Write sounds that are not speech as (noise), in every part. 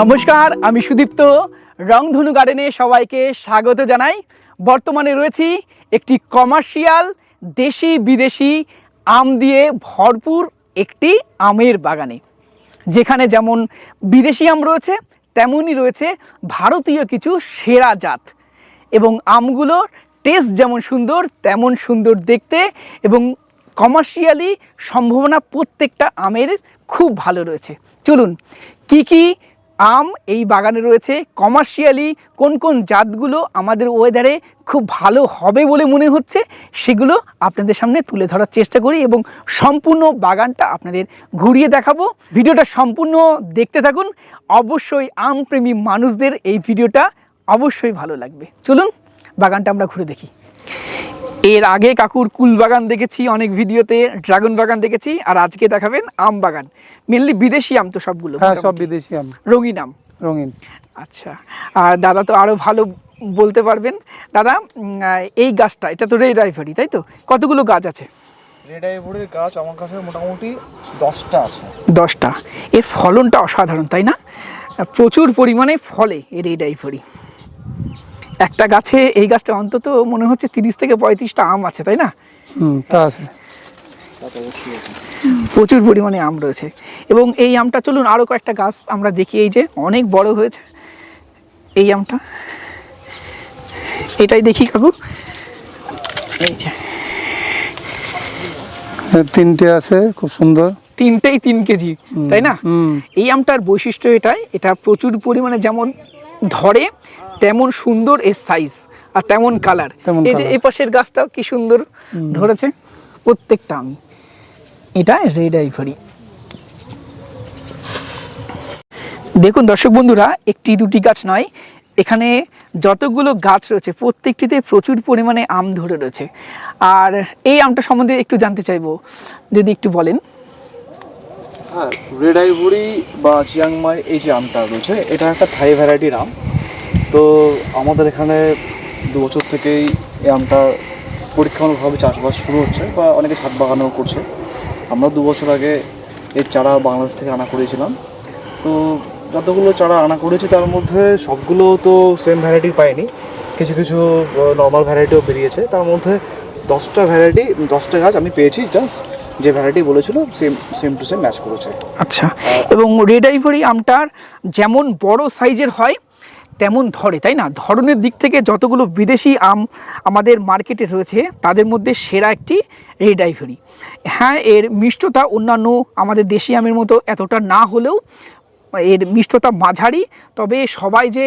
নমস্কার, আমি সুদীপ্ত। রংধনু গার্ডেনে সবাইকে স্বাগত জানাই। বর্তমানে রয়েছি একটি কমার্শিয়াল দেশি বিদেশি আম দিয়ে ভরপুর একটি আমের বাগানে। যেখানে যেমন বিদেশি আম রয়েছে, তেমনই রয়েছে ভারতীয় কিছু সেরা জাত। এবং আমগুলোর টেস্ট যেমন সুন্দর, তেমন সুন্দর দেখতে এবং কমার্শিয়ালি সম্ভাবনা প্রত্যেকটা আমের খুব ভালো রয়েছে। চলুন, কি কি আম এই বাগানে রয়েছে। কমার্শিয়ালি কোন কোন জাতগুলো আমাদের ওয়েদারে খুব ভালো হবে বলে মনে হচ্ছে, সেগুলো আপনাদের সামনে তুলে ধরার চেষ্টা করি এবং সম্পূর্ণ বাগানটা আপনাদের ঘুরিয়ে দেখাবো। ভিডিওটা সম্পূর্ণ দেখতে থাকুন। অবশ্যই আম প্রেমী মানুষদের এই ভিডিওটা অবশ্যই ভালো লাগবে। চলুন, বাগানটা আমরা ঘুরে দেখি। এর আগে কাকুর কুল বাগান দেখেছি অনেক ভিডিওতে ড্রাগন বাগান দেখেছি আর আজকে দেখাবেন আম বাগান। মেনলি বিদেশি আম তো সবগুলো হ্যাঁ সব বিদেশি আম। রঙিন আম। রঙিন। আচ্ছা আর দাদা তো আরও ভালো বলতে পারবেন। দাদা এই গাছটা এটা তো রেড আইভারি তাই তো? কতগুলো গাছ আছে? রেড আইভরির গাছ আমার কাছে মোটামুটি দশটা আছে। দশটা। এর ফলনটা অসাধারণ তাই না? প্রচুর পরিমাণে ফলে এই রেড আইভরি একটা গাছে এই গাছটা অন্তত মনে হচ্ছে তিরিশ থেকে পঁয়ত্রিশটা আম আছে তাই না? তা আছে। প্রচুর পরিমাণে আম রয়েছে। এবং এই আমটা চলুন আরও কয়েকটা গাছ আমরা দেখি এই যে অনেক বড় হয়েছে। এই আমটা এটাই দেখি কাকু। এই যে। তিনটে আছে খুব সুন্দর। তিনটেই তিন কেজি তাই না? এই আমটার বৈশিষ্ট্য এটাই এটা প্রচুর পরিমাণে যেমন ধরে তেমন সুন্দর এর সাইজ আর তেমন কালার এই যে। এই পাশের গাছটাও কি সুন্দর ধরেছে? প্রত্যেকটা আমি। এটা রেড আইভরি দেখুন দর্শক বন্ধুরা একটি দুটি গাছ নয় এখানে যতগুলো গাছ রয়েছে প্রত্যেকটিতে প্রচুর পরিমাণে আম ধরে রয়েছে। আর এই আমটা সম্বন্ধে একটু জানতে চাইব যদি একটু বলেন। হ্যাঁ রেড আইভরি বা চিয়াংমাই এই যে আমটা রয়েছে এটা একটা থাই ভ্যারাইটির আম। তো আমাদের এখানে দু বছর থেকেই এই আমটা পরীক্ষামূলকভাবে চাষবাস শুরু হচ্ছে বা অনেকে ছাদ বাগানও করছে। আমরা দু বছর আগে এর চারা বাংলাদেশ থেকে আনা করেছিলাম। তো যতগুলো চারা আনা করেছি তার মধ্যে সবগুলো তো সেম ভ্যারাইটি পাইনি। কিছু কিছু নর্মাল ভ্যারাইটিও বেরিয়েছে। তার মধ্যে দশটা ভ্যারাইটি দশটা গাছ আমি পেয়েছি। জাস্ট যে ভ্যারাইটি বলেছিল same same to same match করেছে। আচ্ছা। এবং রেড আইভরি আমটার যেমন বড় সাইজের হয় তেমন ধরে তাই না? ধরনের দিক থেকে যতগুলো বিদেশি আম আমাদের মার্কেটে রয়েছে তাদের মধ্যে সেরা একটি রেড আইভরি হ্যাঁ এর মিষ্টতা অন্যান্য আমাদের দেশি আমের মতো এতটা না হলেও এর মিষ্টতা মাঝারি তবে সবাই যে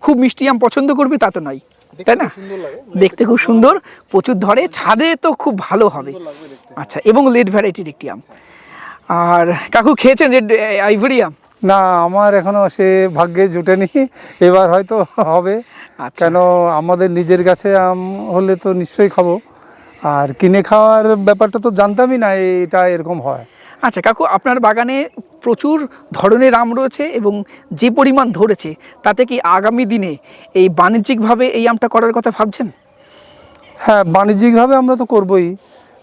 খুব মিষ্টি আম পছন্দ করবে তা তো নয় তাই না? দেখতে খুব সুন্দর প্রচুর ধরে ছাদে তো খুব ভালো হবে। আচ্ছা এবং লেড ভ্যারাইটির একটি আম। আর কাকু খেয়েছেন রেড আইভরি আম? না আমার এখনও সে ভাগ্যে জুটেনি এবার হয়তো হবে। আচ্ছা। কেন আমাদের নিজের গাছে আম হলে তো নিশ্চয়ই খাব। আর কিনে খাওয়ার ব্যাপারটা তো জানতামই না এটা এরকম হয়। আচ্ছা কাকু আপনার বাগানে প্রচুর ধরনের আম রয়েছে এবং যে পরিমাণ ধরেছে তাতে কি আগামী দিনে এই বাণিজ্যিকভাবে এই আমটা করার কথা ভাবছেন? হ্যাঁ বাণিজ্যিকভাবে আমরা তো করবই।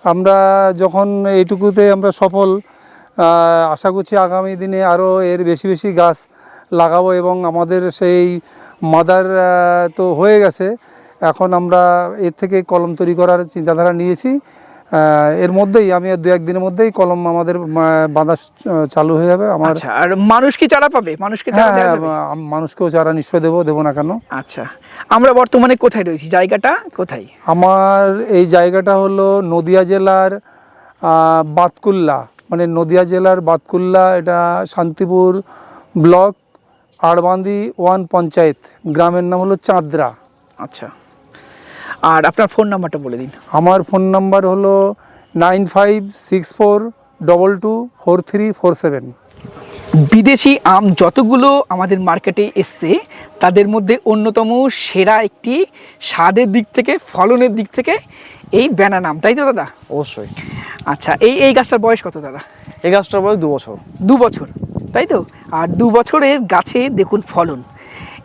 আমরা যখন এইটুকুতে আমরা সফল আশা করছি আগামী দিনে আরও এর বেশি বেশি গাছ লাগাবো এবং আমাদের সেই মাদার তো হয়ে গেছে। এখন আমরা এর থেকে কলম তৈরি করার চিন্তাধারা নিয়েছি। এর মধ্যেই আমি আর দু একদিনের মধ্যেই কলম আমাদের বাঁধা চালু হয়ে যাবে। আমার আচ্ছা আর মানুষ কি চারা পাবে? মানুষকে চারা হ্যাঁ হ্যাঁ মানুষকেও চারা নিশ্চয় দেবো দেবো না কেন? আচ্ছা আমরা বর্তমানে কোথায় রয়েছি? জায়গাটা কোথায়? আমার এই জায়গাটা হলো নদিয়া জেলার বাতকুল্লা। মানে নদিয়া জেলার বাতকুল্লা এটা শান্তিপুর ব্লক আড়বান্দি ওয়ান পঞ্চায়েত। গ্রামের নাম হলো চাঁদরা। আচ্ছা। আর আপনার ফোন নাম্বারটা বলে দিন। আমার ফোন নাম্বার হলো nine five six four double two four three four seven. বিদেশি আম যতগুলো আমাদের মার্কেটে এসছে তাদের মধ্যে অন্যতম সেরা একটি স্বাদের দিক থেকে ফলনের দিক থেকে এই ব্যানানা আম তাই তো দাদা? অবশ্যই। আচ্ছা এই এই গাছটার বয়স কত দাদা? এই গাছটার বয়স দু বছর। দু বছর তাই তো? আর দু বছরের গাছে দেখুন ফলন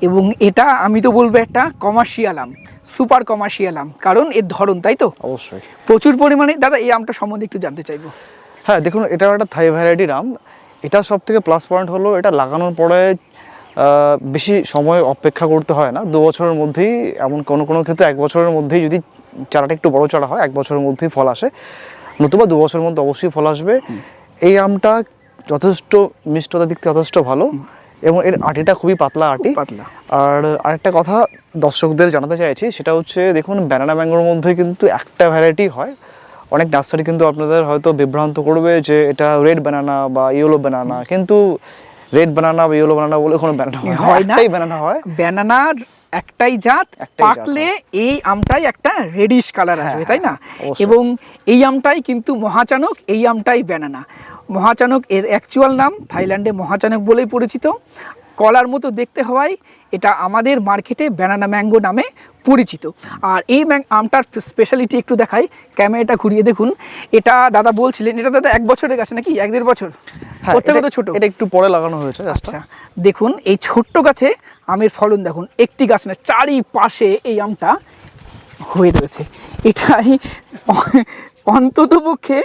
এবং এটা আমি তো বলব একটা কমার্শিয়াল আম সুপার কমার্শিয়াল আম কারণ এর ধরন তাই তো? অবশ্যই। প্রচুর পরিমাণে দাদা এই আমটা সম্বন্ধে একটু জানতে চাইব। হ্যাঁ দেখুন এটা একটা থাই ভ্যারাইটির আম। এটা সব থেকে প্লাস পয়েন্ট হলো এটা লাগানোর পরে বেশি সময় অপেক্ষা করতে হয় না। দু বছরের মধ্যেই এমন কোনো কোনো ক্ষেত্রে এক বছরের মধ্যেই যদি চারাটা একটু বড় চারা হয় এক বছরের মধ্যেই ফল আসে। নতুবা দু বছরের মধ্যে অবশ্যই ফল আসবে। এই আমটা যথেষ্ট মিষ্টতার দিক থেকে যথেষ্ট ভালো এবং এর আটিটা খুবই পাতলা আটি। পাতলা। আর আরেকটা কথা দর্শকদের জানাতে চাইছি সেটা হচ্ছে দেখুন ব্যানানা ম্যাঙ্গোর মধ্যে কিন্তু একটা ভ্যারাইটি হয়। অনেক নার্সারি কিন্তু আপনাদের হয়তো বিভ্রান্ত করবে যে এটা রেড ব্যানানা বা ইয়েলো ব্যানানা কিন্তু রেড ব্যানানা বা ইয়েলো ব্যানানা বলে কোনো ব্যানানা হয় হয় না। না ব্যানানা হয়। ব্যানানার একটাই জাত। পাকলে এই আমটাই একটা রেডিশ কালার আসবে হ্যাঁ, তাই না? এবং এই আমটাই কিন্তু মহাচানক এই আমটাই ব্যানানা মহাচানক এর অ্যাকচুয়াল নাম থাইল্যান্ডে মহাচানক বলেই পরিচিত। কলার মতো দেখতে হওয়ায় এটা আমাদের মার্কেটে ব্যানানা ম্যাঙ্গো নামে পরিচিত। আর এই ম্যাং আমটার স্পেশালিটি একটু দেখাই ক্যামেরাটা ঘুরিয়ে দেখুন। এটা দাদা বলছিলেন এটা দাদা এক বছরের গাছে নাকি? এক দেড় বছর? হ্যাঁ তো ছোট। এটা একটু পরে লাগানো হয়েছে আচ্ছা দেখুন এই ছোট্ট গাছে আমের ফলন দেখুন। একটি গাছ না চারিপাশে এই আমটা হয়ে রয়েছে। এটাই অন্তত পক্ষে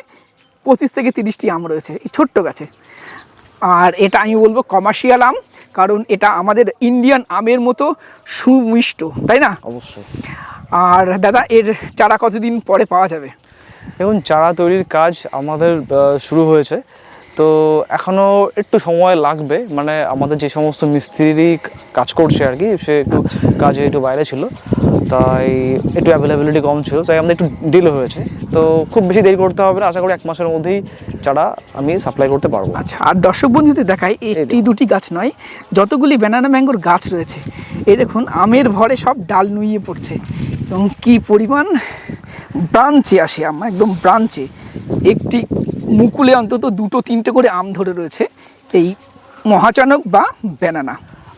পঁচিশ থেকে তিরিশটি আম রয়েছে এই ছোট্ট গাছে। আর এটা আমি বলব কমার্শিয়াল আম। কারণ এটা আমাদের ইন্ডিয়ান আমের মতো সুমিষ্ট তাই না? অবশ্যই। আর দাদা এর চারা কতদিন পরে পাওয়া যাবে? এখন চারা তৈরির কাজ আমাদের শুরু হয়েছে। তো এখনও একটু সময় লাগবে মানে আমাদের যে সমস্ত মিস্ত্রি কাজ করছে আর কি সে একটু কাজে একটু বাইরে ছিল তাই একটু অ্যাভেলেবিলিটি কম ছিল তাই আমাদের একটু ডিলে হয়েছে। তো খুব বেশি দেরি করতে হবে না আশা করি এক মাসের মধ্যেই চারা আমি সাপ্লাই করতে পারব। আচ্ছা আর দর্শক বন্ধুদের দেখায় একটি দুটি গাছ নয় যতগুলি ব্যানানা ম্যাঙ্গোর গাছ রয়েছে এই দেখুন আমের ভরে সব ডাল নুইয়ে পড়ছে এবং কী পরিমাণ ব্রাঞ্চে আসে আম একদম ব্রাঞ্চে একটি মুকুলে অন্তত দুটো তিনটে করে আম ধরে রয়েছে এই মহাচানক বা ব্যানানা।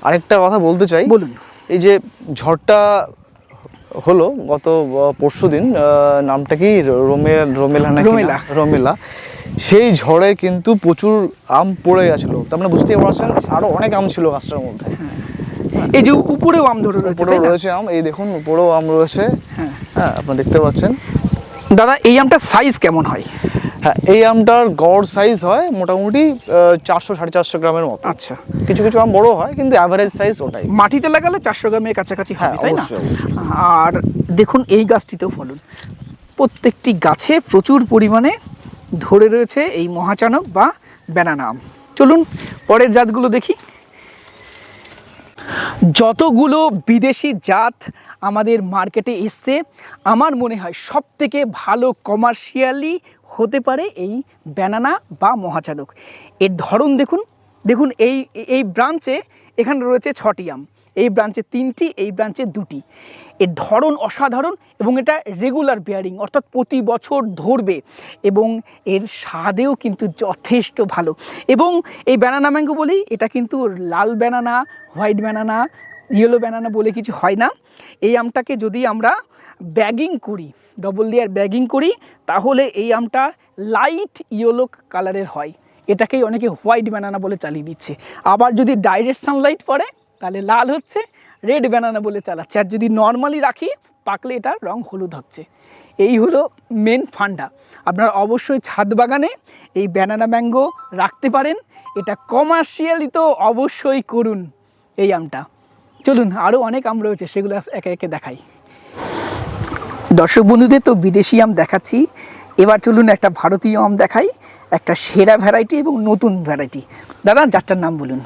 আরেকটা কথা বলতে চাই। বলুন। এই যে ঝড়টা হলো গত পরশু দিন নামটা কি? রোমেলা রোমেলা না? রোমেলা। রোমেলা। সেই ঝড়ে কিন্তু প্রচুর আম পড়ে গেছিল। তার মানে বুঝতেই পারছেন আরও অনেক আম ছিল গাছটার মধ্যে। এই যে উপরেও আম ধরে রয়েছে উপরেও রয়েছে আম। এই দেখুন উপরেও আম রয়েছে। হ্যাঁ। হ্যাঁ আপনারা দেখতে পাচ্ছেন। দাদা এই আমটার সাইজ কেমন হয়? হ্যাঁ এই আমটার গড় সাইজ হয় মোটামুটি চারশো সাড়ে চারশো গ্রামের মতো। আচ্ছা। কিছু কিছু আম বড় হয় কিন্তু অ্যাভারেজ সাইজ ওটাই। মাটিতে লাগালে চারশো গ্রামের কাছাকাছি হবে হ্যাঁ, তাই না। আর দেখুন এই গাছটিতেও ফলন। প্রত্যেকটি গাছে প্রচুর পরিমাণে ধরে রয়েছে এই মহাচানক বা ব্যানানা আম। চলুন পরের জাতগুলো দেখি। যতগুলো বিদেশি জাত আমাদের মার্কেটে এসছে আমার মনে হয় সব থেকে ভালো কমার্শিয়ালি হতে পারে এই ব্যানানা বা মহাচানক এর ধরন দেখুন দেখুন এই এই ব্রাঞ্চে এখানে রয়েছে ছটি আম। এই ব্রাঞ্চে তিনটি, এই ব্রাঞ্চে দুটি। এর ধরন অসাধারণ এবং এটা রেগুলার বিয়ারিং অর্থাৎ প্রতি বছর ধরবে এবং এর স্বাদেও কিন্তু যথেষ্ট ভালো। এবং এই ব্যানানা ম্যাঙ্গো বলি এটা কিন্তু লাল banana white banana yellow banana বলে কিছু হয় না। এই আমটাকে যদি আমরা ব্যাগিং করি ডবল লেয়ার ব্যাগিং করি, তাহলে এই আমটা লাইট ইয়েলো কালারের হয়। এটাকেই অনেকে হোয়াইট ব্যানানা বলে চালিয়ে দিচ্ছে। আবার যদি ডাইরেক্ট সানলাইট পড়ে, তাহলে লাল হচ্ছে রেড ব্যানানা বলে চালাচ্ছে। আর যদি নর্মালি রাখি, পাকলে এটার রং হলুদ হচ্ছে। এই হলো মেন ফান্ডা আপনারা অবশ্যই ছাদ বাগানে এই ব্যানানা ম্যাঙ্গো রাখতে পারেন। এটা কমার্শিয়ালি তো অবশ্যই করুন এই আমটা। চলুন আরও অনেক আম রয়েছে, সেগুলো একে একে দেখাই। দর্শক বন্ধুদের তো বিদেশি আম দেখাচ্ছি। এবার চলুন একটা ভারতীয় আম দেখাই একটা সেরা ভ্যারাইটি এবং নতুন ভ্যারাইটি দাদা যারটার নাম বলুন।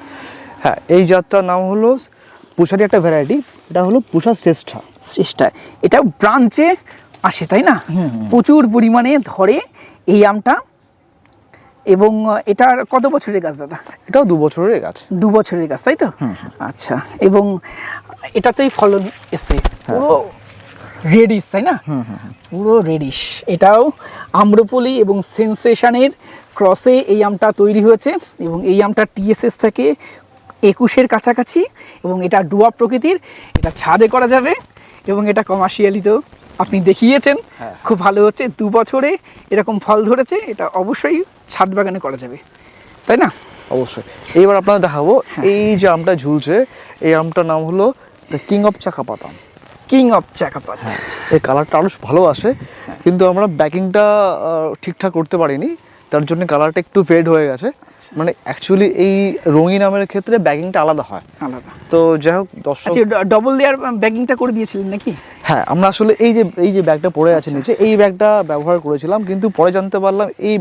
হ্যাঁ এই জাতটার নাম হলো পুষারি একটা ভ্যারাইটি এটা হলো পুষা শ্রেষ্ঠা। চেষ্টা এটা ব্রাঞ্চে আসে তাই না? প্রচুর পরিমাণে ধরে এই আমটা। এবং এটার কত বছরের গাছ দাদা? এটাও দু বছরের গাছ। দু বছরের গাছ তাই তো? আচ্ছা এবং এটাতেই ফলন এসছে। পুরো রেডিশ তাই না? পুরো রেডিশ এটাও আম্রপলি এবং সেন্সেশনের ক্রসে এই আমটা তৈরি হয়েছে এবং এই আমটা টিএসএস থেকে একুশের কাছাকাছি এবং এটা ডুয়া প্রকৃতির। এটা ছাদে করা যাবে এবং এটা কমার্শিয়ালিতেও আপনি দেখিয়েছেন। খুব ভালো হচ্ছে। দু বছরে এরকম ফল ধরেছে এটা অবশ্যই ছাদ বাগানে করা যাবে। তাই না? অবশ্যই। এইবার আপনাদের দেখাবো এই যে আমটা ঝুলছে এই আমটার নাম হলো king of Chakapata king of Chakapat এই কালারটা আরও ভালো আসে কিন্তু আমরা ব্যাকিংটা ঠিকঠাক করতে পারিনি তার জন্য কালারটা একটু ফেড হয়ে গেছে। মানে অ্যাকচুয়ালি এই রঙিন আমের ক্ষেত্রে ব্যাগিংটা আলাদা হয়। আলাদা। তো যাই হোক দর্শক আচ্ছা ডবল লেয়ার ব্যাগিংটা করে দিয়েছিলেন নাকি? হ্যাঁ আমরা আসলে এই যে এই যে ব্যাগটা পড়ে আছে নিচে এই ব্যাগটা ব্যবহার করেছিলাম কিন্তু পরে জানতে পারলাম এই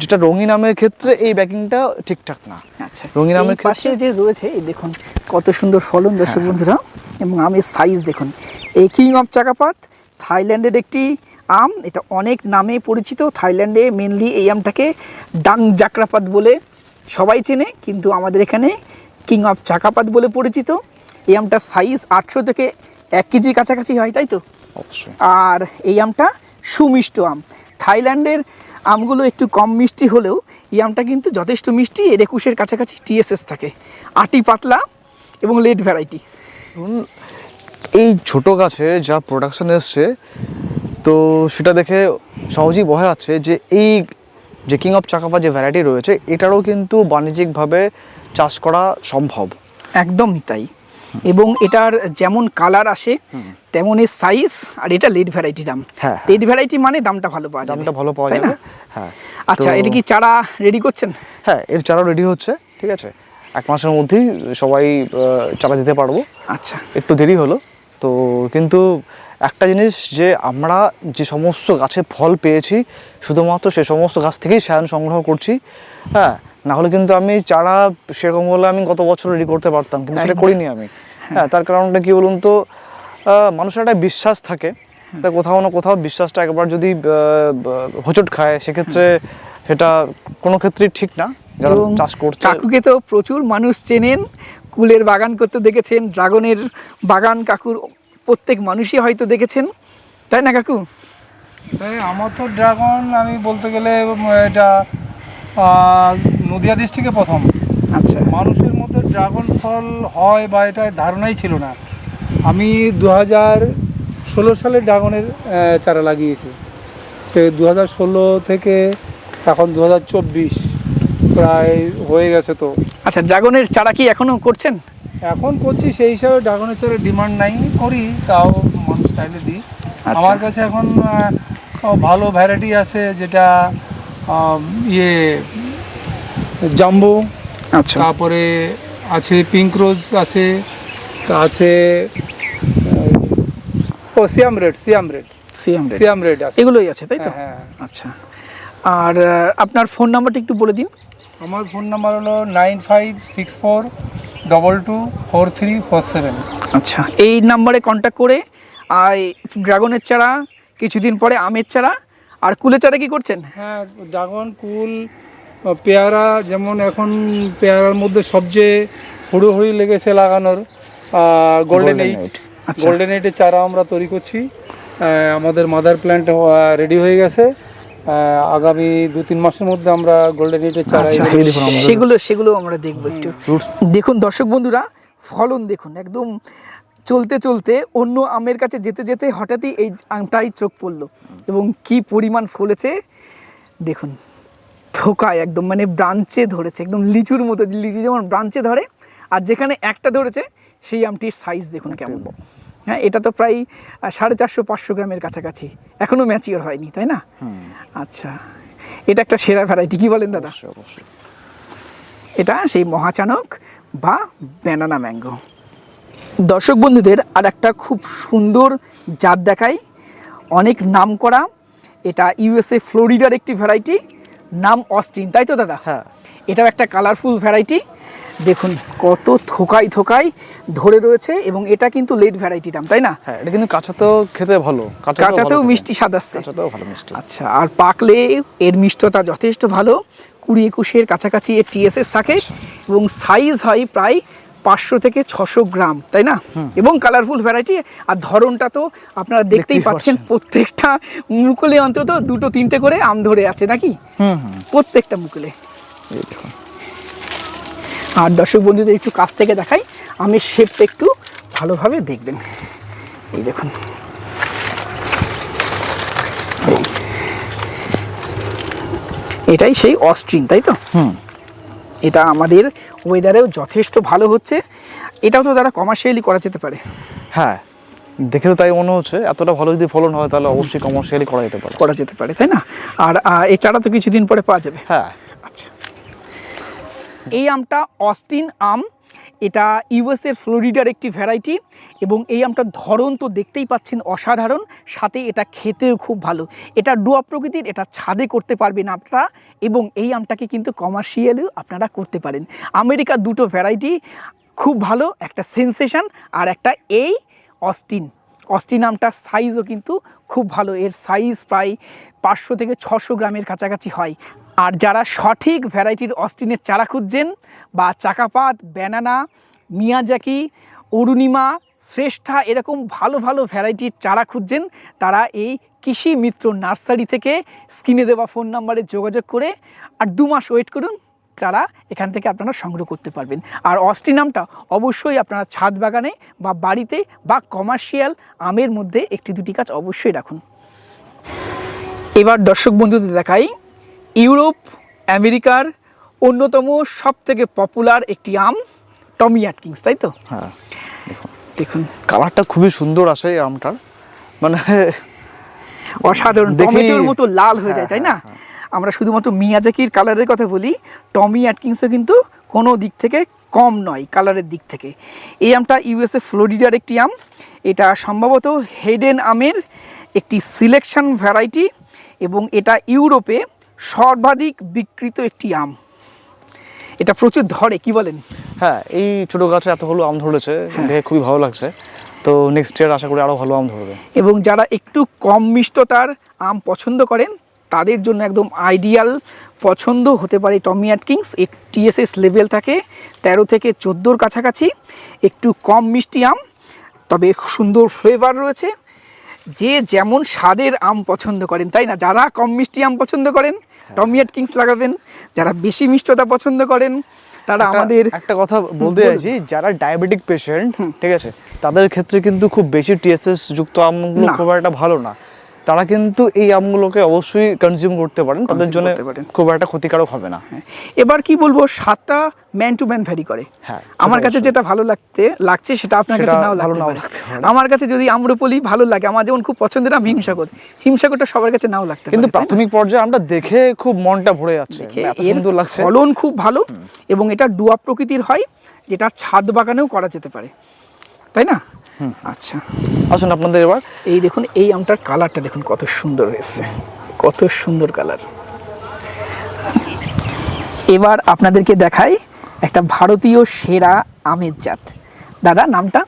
যেটা রঙিন আমের ক্ষেত্রে এই ব্যাগিংটা ঠিকঠাক না। আচ্ছা। রঙিন আমের পাশে যে রয়েছে এই দেখুন কত সুন্দর ফলন হ্যাঁ, দর্শক বন্ধুরা। এবং আমের সাইজ দেখুন। এই কিং অফ চাকাপাত থাইল্যান্ডের একটি আম এটা অনেক নামে পরিচিত। থাইল্যান্ডে মেনলি এই আমটাকে ডাং জাকরাপাত বলে সবাই চেনে কিন্তু আমাদের এখানে কিং অফ চাকাপাত বলে পরিচিত। এই আমটার সাইজ আটশো থেকে এক কেজি কাছাকাছি হয় তাই তো? আর এই আমটা সুমিষ্ট আম। থাইল্যান্ডের আমগুলো একটু কম মিষ্টি হলেও এই আমটা কিন্তু যথেষ্ট মিষ্টি। এর একুশের কাছাকাছি টিএসএস থাকে। আটি পাতলা এবং লেট ভ্যারাইটি এই ছোট গাছে যা প্রোডাকশন এসছে তো সেটা দেখে সহজেই বোঝা যাচ্ছে যে এই যে কিং অফ চাকাপা যে ভ্যারাইটি রয়েছে এটারও কিন্তু বাণিজ্যিকভাবে চাষ করা সম্ভব। একদমই তাই। এবং এটার যেমন কালার আসে তেমন এর সাইজ আর এটা লেট ভ্যারাইটি দাম। হ্যাঁ। লেট ভ্যারাইটি মানে দামটা ভালো পাওয়া যাবে। দামটা ভালো পাওয়া যাবে। না? হ্যাঁ। আচ্ছা এটা কি চারা রেডি করছেন? হ্যাঁ এর চারাও রেডি হচ্ছে ঠিক আছে? এক মাসের মধ্যেই সবাই চালা দিতে পারব। আচ্ছা। একটু দেরি হলো। তো কিন্তু একটা জিনিস যে আমরা যে সমস্ত গাছে ফল পেয়েছি শুধুমাত্র সে সমস্ত গাছ থেকেই সায়ন সংগ্রহ করছি হ্যাঁ না হলে কিন্তু আমি চারা সেরকম হলে আমি গত বছর রেডি করতে পারতাম কিন্তু সেটা করিনি আমি। হ্যাঁ। তার কারণটা কি বলুন তো মানুষের একটা বিশ্বাস থাকে। তা কোথাও না কোথাও বিশ্বাসটা একবার যদি হোঁচট খায় সেক্ষেত্রে সেটা কোনো ক্ষেত্রেই ঠিক না যারা চাষ করছে। কাকুকে তো প্রচুর মানুষ চেনেন কুলের বাগান করতে দেখেছেন ড্রাগনের বাগান কাকুর প্রত্যেক মানুষই হয়তো দেখেছেন। তাই না কাকু? তাই আমার তো ড্রাগন আমি বলতে গেলে এটা নদিয়া ডিস্ট্রিক্টে প্রথম। আচ্ছা। মানুষের মধ্যে ড্রাগন ফল হয় বা এটা ধারণাই ছিল না। আমি দু হাজার ষোলো সালে ড্রাগনের চারা লাগিয়েছি। তো দু হাজার ষোলো থেকে এখন দু হাজার চব্বিশ প্রায় হয়ে গেছে তো। আচ্ছা ড্রাগনের চারা কি এখনও করছেন? এখন করছি সেই হিসাবে ড্রাগনের চারা ডিমান্ড নাই করি তাও মানুষ চাইলে দিই। আচ্ছা। আমার কাছে এখন ভালো ভ্যারাইটি আছে যেটা ইয়ে জাম্বো আচ্ছা। তারপরে আছে পিঙ্ক রোজ আছে আছে ও Siam red Siam red Siam Siam red আছে। এগুলোই আছে তাই তো? হ্যাঁ। আচ্ছা। আর আপনার ফোন নাম্বারটা একটু বলে দিন। আমার ফোন নাম্বার হলো nine five six four double two four three four seven. আচ্ছা এই নাম্বারে কন্ট্যাক্ট করে আর ড্রাগনের চারা কিছুদিন পরে আমের চারা আর কুলের চারা কি করছেন? হ্যাঁ ড্রাগন কুল পেয়ারা যেমন এখন পেয়ারার মধ্যে সবচেয়ে হুড়োহুড়ি লেগেছে লাগানোর গোল্ডেন এইট। গোল্ডেন এইটের চারা আমরা তৈরি করছি। আমাদের মাদার প্ল্যান্ট রেডি হয়ে গেছে। আগামী দু তিন মাসের মধ্যে আমরা গোল্ডেন এইটের চারা আচ্ছা, সেগুলো সেগুলো আমরা দেখব একটু। দেখুন দর্শক বন্ধুরা ফলন দেখুন একদম চলতে চলতে অন্য আমের কাছে যেতে যেতে হঠাৎই এই আমটাই চোখ পড়ল। এবং কি পরিমাণ ফলেছে দেখুন থোকায় একদম মানে ব্রাঞ্চে ধরেছে একদম লিচুর মতো লিচু যেমন ব্রাঞ্চে ধরে আর যেখানে একটা ধরেছে সেই আমটির সাইজ দেখুন কেমন। হ্যাঁ এটা তো প্রায় সাড়ে চারশো পাঁচশো গ্রামের কাছাকাছি। এখনও ম্যাচিওর হয়নি তাই না? আচ্ছা। এটা একটা সেরা ভ্যারাইটি কি বলেন দাদা? এটা সেই মহাচানক বা ব্যানানা ম্যাঙ্গো দর্শক বন্ধুদের আর একটা খুব সুন্দর জাত দেখাই। অনেক নাম করা। এটা ইউএসএ ফ্লোরিডার একটি ভ্যারাইটি নাম অস্টিন তাই তো দাদা? হ্যাঁ। এটাও একটা কালারফুল ভ্যারাইটি দেখুন কত থোকাই থোকাই ধরে রয়েছে এবং এটা কিন্তু লেট ভ্যারাইটি দাম তাই না? হ্যাঁ এটা কিন্তু কাঁচাতেও খেতে ভালো কাঁচাতেও মিষ্টি স্বাদ আসছে। কাঁচাতেও ভালো মিষ্টি। আচ্ছা আর পাকলে এর মিষ্টতা যথেষ্ট ভালো। কুড়ি একুশের কাছাকাছি এর টিএসএস থাকে এবং সাইজ হয় প্রায় পাঁচশো থেকে ছশো গ্রাম তাই না? এবং কালারফুল ভ্যারাইটি আর ধরনটা তো আপনারা দেখতেই পাচ্ছেন। প্রত্যেকটা মুকুলে অন্তত দুটো তিনটে করে আম ধরে আছে নাকি? হুম হুম। প্রত্যেকটা মুকুলে। দেখুন। আর দর্শক বন্ধুদের একটু কাছ থেকে দেখাই আমি শেপটা একটু ভালোভাবে দেখবেন। এই দেখুন। এটাই সেই অস্ট্রিন তাই তো? হুম। এটা আমাদের ওয়েদারেও যথেষ্ট ভালো হচ্ছে। এটাও তো তারা কমার্শিয়ালি করা যেতে পারে। হ্যাঁ দেখে তো তাই মনে হচ্ছে এতটা ভালো যদি ফলন হয় তাহলে অবশ্যই কমার্শিয়ালি করা যেতে পারে। করা যেতে পারে তাই না? আর চারা তো কিছুদিন পরে পাওয়া যাবে। হ্যাঁ। এই আমটা অস্টিন আম, এটা ইউএসের ফ্লোরিডার একটি ভ্যারাইটি এবং এই আমটার ধরন তো দেখতেই পাচ্ছেন অসাধারণ, সাথে এটা খেতেও খুব ভালো। এটা ডুয়া প্রকৃতির, এটা ছাদে করতে পারবেন আপনারা এবং এই আমটাকে কিন্তু কমার্শিয়ালিও আপনারা করতে পারেন। আমেরিকার দুটো ভ্যারাইটি, খুব ভালো, একটা সেন্সেশন আর একটা এই অস্টিন। অস্টিন আমটার সাইজও কিন্তু খুব ভালো, এর সাইজ প্রায় পাঁচশো থেকে ছশো গ্রামের কাছাকাছি হয়। আর যারা সঠিক ভ্যারাইটির অস্টিনের চারা খুঁজছেন বা চাকাপাত, ব্যানানা, মিয়াজাকি, অরুণিমা, শ্রেষ্ঠা, এরকম ভালো ভালো ভ্যারাইটির চারা খুঁজছেন, তারা এই কৃষি মিত্র নার্সারি থেকে স্ক্রিনে দেওয়া ফোন নাম্বারে যোগাযোগ করে আর দু মাস ওয়েট করুন, চারা এখান থেকে আপনারা সংগ্রহ করতে পারবেন। আর অস্টিনামটা অবশ্যই আপনারা ছাদ বাগানে বা বাড়িতে বা কমার্শিয়াল আমের মধ্যে একটি দুটি গাছ অবশ্যই রাখুন। এবার দর্শক বন্ধুদের দেখাই ইউরোপ আমেরিকার অন্যতম সব থেকে পপুলার একটি আম টমি অ্যাটকিংস তাই তো? হ্যাঁ দেখুন। কালারটা খুবই সুন্দর আসে এই আমটার। মানে (laughs) অসাধারণ। টমেটোর মতো লাল হয়ে যায় হ্যাঁ, তাই না? আমরা শুধুমাত্র মিয়াজাকির কালারের কথা বলি টমি অ্যাটকিংসও কিন্তু কোনো দিক থেকে কম নয় কালারের দিক থেকে। এই আমটা ইউএসএ ফ্লোরিডার একটি আম। এটা সম্ভবত হেডেন আমের একটি সিলেকশন ভ্যারাইটি এবং এটা ইউরোপে সর্বাধিক বিকৃত একটি আম। এটা প্রচুর ধরে কি বলেন? হ্যাঁ এই ছোট গাছে এতগুলো আম ধরেছে হ্যাঁ। দেখে খুবই ভালো লাগছে। তো নেক্সট ইয়ার আশা করি আরও ভালো আম ধরবে। এবং যারা একটু কম মিষ্টতার আম পছন্দ করেন তাদের জন্য একদম আইডিয়াল পছন্দ হতে পারে টমি অ্যাটকিংস এর টিএসএস লেভেল থাকে তেরো থেকে চোদ্দোর কাছাকাছি। একটু কম মিষ্টি আম তবে সুন্দর ফ্লেভার রয়েছে। যে যেমন স্বাদের আম পছন্দ করেন তাই না? যারা কম মিষ্টি আম পছন্দ করেন টমিয়াট কিংস লাগাবেন। যারা বেশি মিষ্টতা পছন্দ করেন তারা আমাদের একটা কথা বলতে চাইছি যারা ডায়াবেটিক পেশেন্ট ঠিক আছে তাদের ক্ষেত্রে কিন্তু খুব বেশি টিএসএস যুক্ত আমগুলো। খুব একটা ভালো না। তারা কিন্তু এই আমগুলোকে অবশ্যই কনজিউম করতে পারেন তাদের জন্য খুব একটা ক্ষতিকারক হবে না। হ্যাঁ। এবার কি বলব সাতটা ম্যান টু ম্যান ভ্যারি করে। হ্যাঁ, আমার কাছে যেটা ভালো লাগতে লাগছে সেটা আপনার কাছে নাও ভালো লাগতে পারে। আমার কাছে যদি আম্রপলি ভালো লাগে আমার যেমন খুব পছন্দের আম হিমসাগর হিমসাগরটা সবার কাছে নাও লাগতে কিন্তু? প্রাথমিক পর্যায়ে আমরা দেখে খুব মনটা ভরে যাচ্ছে। সুন্দর লাগছে। ফলন খুব ভালো এবং এটা ডুয়া প্রকৃতির হয় যেটা ছাদ বাগানেও করা যেতে পারে। তাই না? আচ্ছা। আসুন আপনাদের এবার। এই দেখুন এই আমটার কালারটা দেখুন কত সুন্দর হয়েছে। কত সুন্দর কালার। এবার আপনাদেরকে দেখাই একটা ভারতীয় সেরা আমের জাত। দাদা নামটা?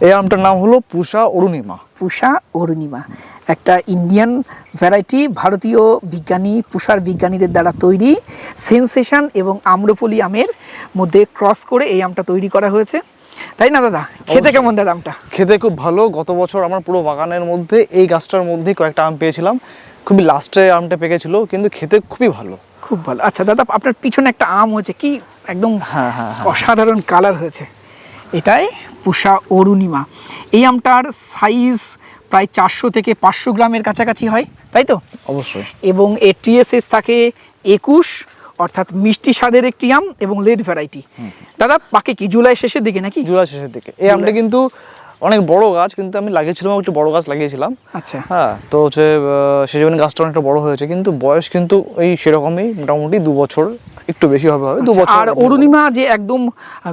এই আমটার নাম হলো পুষা অরুণিমা। পুষা অরুণিমা। একটা ইন্ডিয়ান ভ্যারাইটি ভারতীয় বিজ্ঞানী পুষার বিজ্ঞানীদের দ্বারা তৈরি সেন্সেশন এবং আম্রপলি আমের মধ্যে ক্রস করে এই আমটা তৈরি করা হয়েছে। তাই না দাদা? খেতে কেমন দাদা আমটা? খেতে খুব ভালো। গত বছর আমার পুরো বাগানের মধ্যে এই গাছটার মধ্যেই কয়েকটা আম পেয়েছিলাম। খুবই লাস্টে আমটা পেকেছিল কিন্তু খেতে খুবই ভালো। খুব ভালো। আচ্ছা দাদা আপনার পিছনে একটা আম হয়েছে কি একদম হ্যাঁ হ্যাঁ হ্যাঁ। অসাধারণ কালার হয়েছে। এটাই পুষা অরুণিমা। এই আমটার সাইজ প্রায় চারশো থেকে পাঁচশো গ্রামের কাছাকাছি হয় তাই তো? অবশ্যই। এবং এর টিএসএস থাকে একুশ অর্থাৎ মিষ্টি স্বাদের একটি আম এবং লেড ভ্যারাইটি দাদা পাকে কি? জুলাই শেষের দিকে নাকি? জুলাই শেষের দিকে। এই আমটা কিন্তু অনেক বড় গাছ কিন্তু আমি লাগিয়েছিলাম একটু বড় গাছ লাগিয়েছিলাম। আচ্ছা। হ্যাঁ তো হচ্ছে সেই জন্য গাছটা অনেকটা বড় হয়েছে কিন্তু বয়স কিন্তু এই সেরকমই মোটামুটি দু বছর একটু বেশি হবে হবে দু আচ্ছা, বছর আর অরুণিমা যে একদম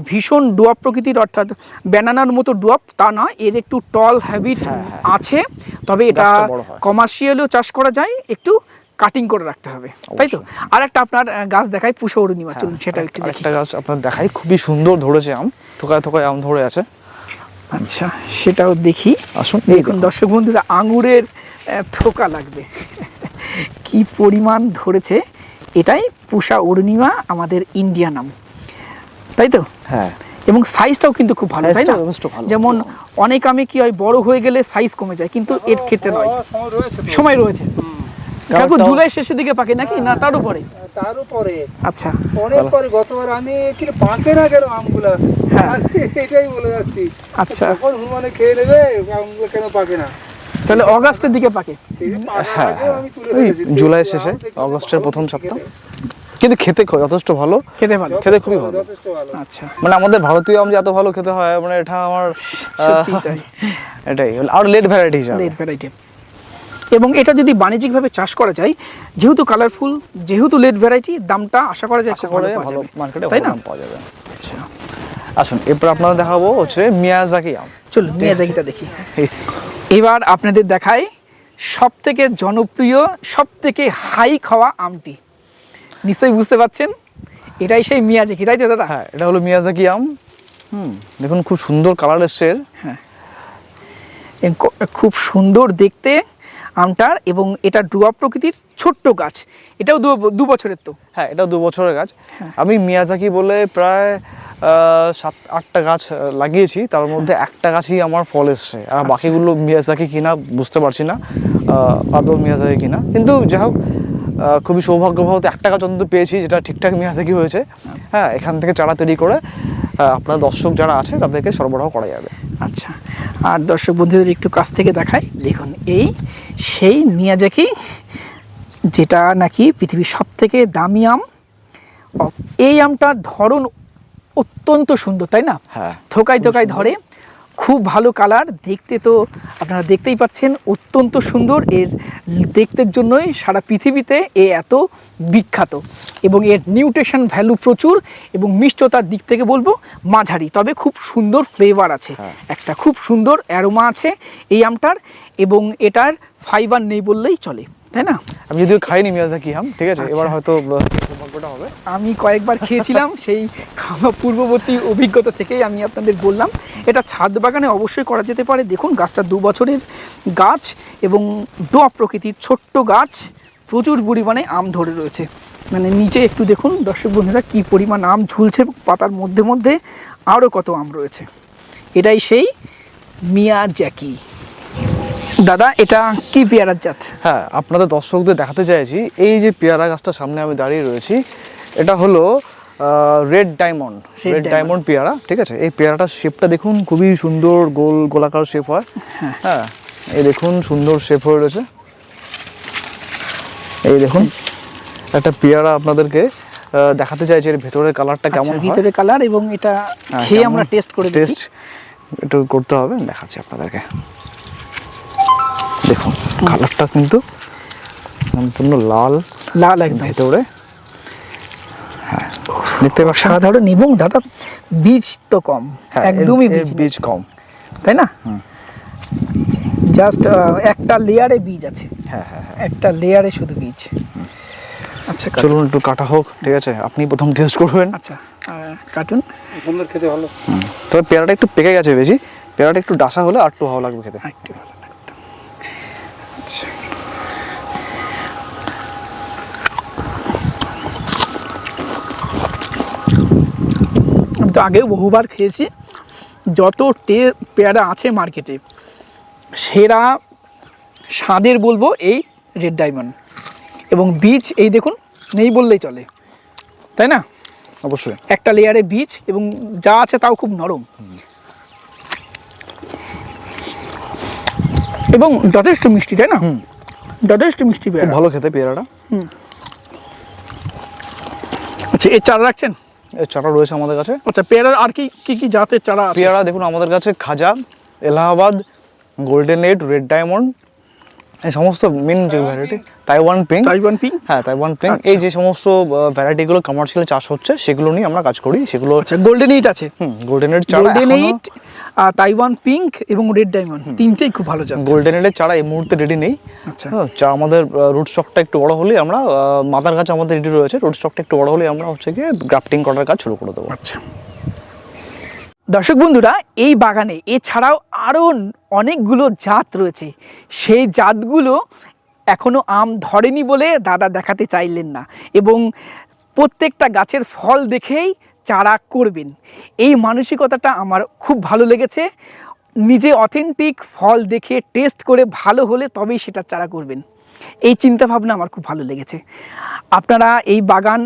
ভীষণ ডুয়াপ প্রকৃতির অর্থাৎ ব্যানানার মতো ডুয়াপ তা না এর একটু টল হ্যাবিট আছে তবে এটা হয়। কমার্শিয়ালও চাষ করা যায় একটু কাটিং করে রাখতে হবে। তাই তো? আর একটা আপনার গাছ দেখায় পুষো অরুণিমা চলুন সেটা একটু দেখি। একটা গাছ আপনার দেখাই খুবই সুন্দর ধরেছে আম থোকায় থোকায় আম ধরে আছে। আচ্ছা সেটাও দেখি। আসুন দেখুন দর্শক বন্ধুরা আঙুরের থোকা লাগবে। (laughs) কি পরিমাণ ধরেছে এটাই পুষা অরুণিমা আমাদের ইন্ডিয়া নাম। তাই তো? হ্যাঁ। এবং সাইজটাও কিন্তু খুব ভালো তাই না? যথেষ্ট ভালো। যেমন অনেক আমি কি হয় বড় হয়ে গেলে সাইজ কমে যায় কিন্তু এর ক্ষেত্রে নয়। সময় রয়েছে সময় রয়েছে। কাকু জুলাই শেষের দিকে পাকে নাকি? না তার উপরে তার উপরে আচ্ছা। অনেক পরে গতবার আমি কি পাকে না কেন আমগুলা? হ্যাঁ। (laughs) এটাই বলে যাচ্ছি। আচ্ছা। কখন হুমানে খেয়ে নেবে আমগুলো কেন পাকে না? তাহলে অগাস্টের দিকে পাকে। হ্যাঁ, রেখেছি। জুলাই শেষে অগস্টের প্রথম। সপ্তাহ। কিন্তু খেতে যথেষ্ট ভালো। খেতে ভালো। খেতে খুবই ভালো। আচ্ছা। মানে আমাদের ভারতীয় আম যে এত ভালো খেতে হয় মানে এটা আমার আহ, এটাই। আর লেট ভ্যারাইটি লেট ভ্যারাইটি এবং এটা যদি বাণিজ্যিকভাবে চাষ করা যায় যেহেতু কালারফুল যেহেতু লেট ভ্যারাইটি দামটা আশা করা যায় আশা করে ভালো পাওয়া ভালো। মার্কেটে তাই না? পাওয়া যাবে। আচ্ছা আসুন এরপর আপনারা দেখাবো হচ্ছে মিয়াজাকি আম। চলুন মিয়াজাকিটা দেখি। এবার আপনাদের দেখায় সব থেকে জনপ্রিয় সব থেকে হাই খাওয়া আমটি। নিশ্চয়ই বুঝতে পারছেন এটাই সেই মিয়াজাকি তাই তো দাদা? হ্যাঁ এটা হলো মিয়াজাকি আম। হুম দেখুন খুব সুন্দর কালার এসছে এর। এ খুব সুন্দর দেখতে আমটার এবং এটা ডুয়া প্রকৃতির ছোট্ট গাছ। এটাও দু বছরের তো। হ্যাঁ এটাও দু বছরের গাছ। হ্যাঁ। আমি মিয়াজাকি বলে প্রায় সাত আটটা গাছ লাগিয়েছি। তার মধ্যে একটা গাছই আমার ফল এসছে। আর আচ্ছা। বাকিগুলো মিয়াজাকি কিনা বুঝতে পারছি না। আদৌ মিয়াজাকি কিনা। কিন্তু যাই হোক খুবই সৌভাগ্যবশত একটা গাছ অন্তত পেয়েছি যেটা ঠিকঠাক মিয়াজাকি হয়েছে। হ্যাঁ এখান থেকে চারা তৈরি করে আপনার দর্শক যারা আছে তাদেরকে সরবরাহ করা যাবে। আচ্ছা। আর দর্শক বন্ধুদের একটু কাছ থেকে দেখাই। দেখুন এই সেই মিয়াজাকি যেটা নাকি পৃথিবীর সব থেকে দামি আম। এই আমটার ধরন অত্যন্ত সুন্দর তাই না? হ্যাঁ থোকায় থোকায় ধরে। খুব ভালো কালার। দেখতে তো আপনারা দেখতেই পাচ্ছেন অত্যন্ত সুন্দর। এর দেখতে জন্যই সারা পৃথিবীতে এ এত বিখ্যাত। এবং এর নিউট্রিশন ভ্যালু প্রচুর এবং মিষ্টতার দিক থেকে বলব মাঝারি। তবে খুব সুন্দর ফ্লেভার আছে। হ্যাঁ। একটা খুব সুন্দর অ্যারোমা আছে এই আমটার এবং এটার ফাইবার নেই বললেই চলে। তাই না? আমি যদিও খাইনি মিয়াজাকি আম ঠিক আছে আচ্ছা। এবার হয়তো সৌভাগ্যটা হবে। আমি কয়েকবার খেয়েছিলাম (laughs) সেই খাওয়া পূর্ববর্তী অভিজ্ঞতা থেকেই আমি আপনাদের বললাম। এটা ছাদ বাগানে অবশ্যই করা যেতে পারে। দেখুন গাছটা দু বছরের গাছ এবং ডোয়া প্রকৃতির ছোট্ট গাছ। প্রচুর পরিমাণে আম ধরে রয়েছে। মানে নিচে একটু দেখুন দর্শক বন্ধুরা কী পরিমাণ আম ঝুলছে পাতার মধ্যে মধ্যে। আরও কত আম রয়েছে। এটাই সেই মিয়া জ্যাকি। দাদা এটা কি পেয়ারার জাত? হ্যাঁ আপনাদের দর্শকদের দেখাতে চাইছি এই যে পেয়ারা গাছটার সামনে আমি দাঁড়িয়ে রয়েছি এটা হলো রেড ডায়মন্ড রেড ডায়মন্ড। পেয়ারা ঠিক আছে? এই পেয়ারাটার শেপটা দেখুন খুবই সুন্দর গোল গোলাকার শেপ হয়। হ্যাঁ। এই দেখুন সুন্দর শেপ হয়ে রয়েছে। এই দেখুন একটা পেয়ারা আপনাদেরকে দেখাতে চাইছি এর ভেতরের কালারটা কেমন আচ্ছা, হয়। ভিতরে কালার এবং এটা হ্যাঁ, খেয়ে আমরা টেস্ট করে টেস্ট একটু করতে হবে দেখাচ্ছি আপনাদেরকে। দেখুন কালারটা কিন্তু সম্পূর্ণ লাল লাল একদম। ভেতরে। হ্যাঁ দেখতে পাচ্ছেন? সাধারণ এবং দাদা বীজ তো কম হ্যাঁ, একদমই বীজ কম। তাই না? জাস্ট একটা লেয়ারে বীজ আছে। হ্যাঁ হ্যাঁ হ্যাঁ। একটা লেয়ারে শুধু বীজ। আচ্ছা। চলুন একটু কাটা হোক ঠিক আছে? আপনি প্রথম টেস্ট করবেন। আচ্ছা কাটুন। সুন্দর খেতে ভালো। তবে পেয়ারাটা একটু পেকে গেছে বেশি। পেয়ারাটা একটু ডাসা হলে আর একটু ভালো লাগবে খেতে। একটু ভালো। আমি তো আগেও বহুবার খেয়েছি। যত টে পেয়ারা আছে মার্কেটে সেরা স্বাদের বলব এই রেড ডায়মন্ড। এবং বীজ এই দেখুন নেই বললেই চলে। তাই না? অবশ্যই। একটা লেয়ারে বীজ এবং যা আছে তাও খুব নরম। এবং যথেষ্ট মিষ্টি তাই না? হুম। যথেষ্ট মিষ্টি পেয়ারা। ভালো খেতে পেয়ারাটা। আচ্ছা এর চারা রাখছেন? এর চারা রয়েছে আমাদের কাছে। আচ্ছা পেয়ারার আর কি কি কি জাতের চারা পেয়ারা দেখুন আমাদের কাছে Khaja Allahabad golden eight red diamond এই সমস্ত মেন যে variety Taiwan pink Taiwan pink হ্যাঁ তাইওয়ান আচ্ছা। এই যে সমস্ত ভ্যারাইটিগুলো কমার্শিয়াল চাষ হচ্ছে সেগুলো নিয়ে আমরা কাজ করি। সেগুলো আচ্ছা গোল্ডেন এইট আছে? হুম গোল্ডেন এড চারা গোল্ডেন এইট আর তাইওয়ান পিঙ্ক এবং রেড ডায়মন্ড তিনটেই খুব ভালো জাত। গোল্ডেন এডের চারা এই মুহূর্তে রেডি নেই। আচ্ছা। হ্যাঁ, চা আমাদের রুট স্টকটা একটু বড় হলে আমরা মাদার গাছ আমাদের রেডি রয়েছে। রুট স্টকটা একটু বড় হলে আমরা হচ্ছে গিয়ে গ্রাফটিং করার কাজ শুরু করে দেবো। আচ্ছা। দর্শক বন্ধুরা এই বাগানে এছাড়াও আরও অনেকগুলো জাত রয়েছে। সেই জাতগুলো এখনও আম ধরেনি বলে দাদা দেখাতে চাইলেন না এবং প্রত্যেকটা গাছের ফল দেখেই চারা করবেন। এই মানসিকতাটা আমার খুব ভালো লেগেছে। নিজে অথেন্টিক ফল দেখে টেস্ট করে ভালো হলে তবেই সেটা চারা করবেন। এই চিন্তাভাবনা আমার খুব ভালো লেগেছে। আপনারা এই বাগান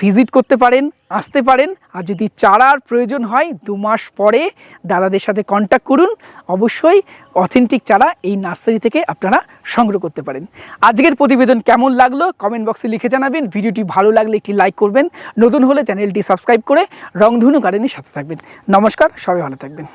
ভিজিট করতে পারেন, আসতে পারেন। আর যদি চারার প্রয়োজন হয়, দু মাস পরে দাদাদের সাথে কন্ট্যাক্ট করুন। অবশ্যই অথেন্টিক চারা এই নার্সারি থেকে আপনারা সংগ্রহ করতে পারেন। আজকের প্রতিবেদন কেমন লাগল? কমেন্ট বক্সে লিখে জানাবেন। ভিডিওটি ভালো লাগলে একটি লাইক করবেন। নতুন হলে চ্যানেলটি সাবস্ক্রাইব করে রংধনু গার্ডেনের সাথে থাকবেন। নমস্কার, সবাই ভালো থাকবেন।